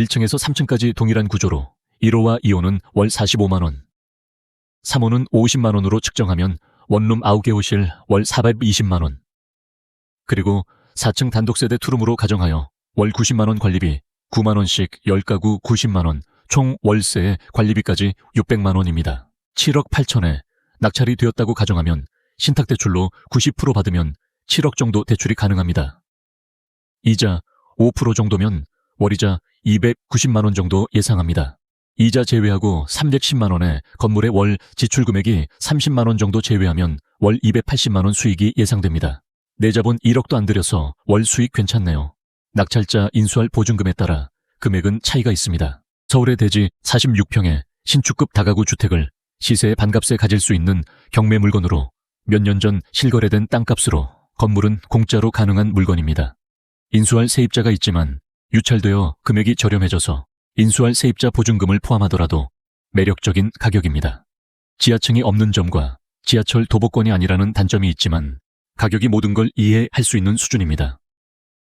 1층에서 3층까지 동일한 구조로 1호와 2호는 월 45만원, 3호는 50만원으로 측정하면 원룸 9개 호실 월 420만원, 그리고 4층 단독세대 투룸으로 가정하여 월 90만원 관리비, 9만원씩 10가구 90만원, 총 월세 관리비까지 600만원입니다. 7억 8천에 낙찰이 되었다고 가정하면 신탁대출로 90% 받으면 7억 정도 대출이 가능합니다. 이자 5% 정도면 월이자 290만원 정도 예상합니다. 이자 제외하고 310만원에 건물의 월 지출 금액이 30만원 정도 제외하면 월 280만원 수익이 예상됩니다. 내 자본 1억도 안 들여서 월 수익 괜찮네요. 낙찰자 인수할 보증금에 따라 금액은 차이가 있습니다. 서울의 대지 46평에 신축급 다가구 주택을 시세의 반값에 가질 수 있는 경매 물건으로 몇 년 전 실거래된 땅값으로 건물은 공짜로 가능한 물건입니다. 인수할 세입자가 있지만 유찰되어 금액이 저렴해져서 인수할 세입자 보증금을 포함하더라도 매력적인 가격입니다. 지하층이 없는 점과 지하철 도보권이 아니라는 단점이 있지만 가격이 모든 걸 이해할 수 있는 수준입니다.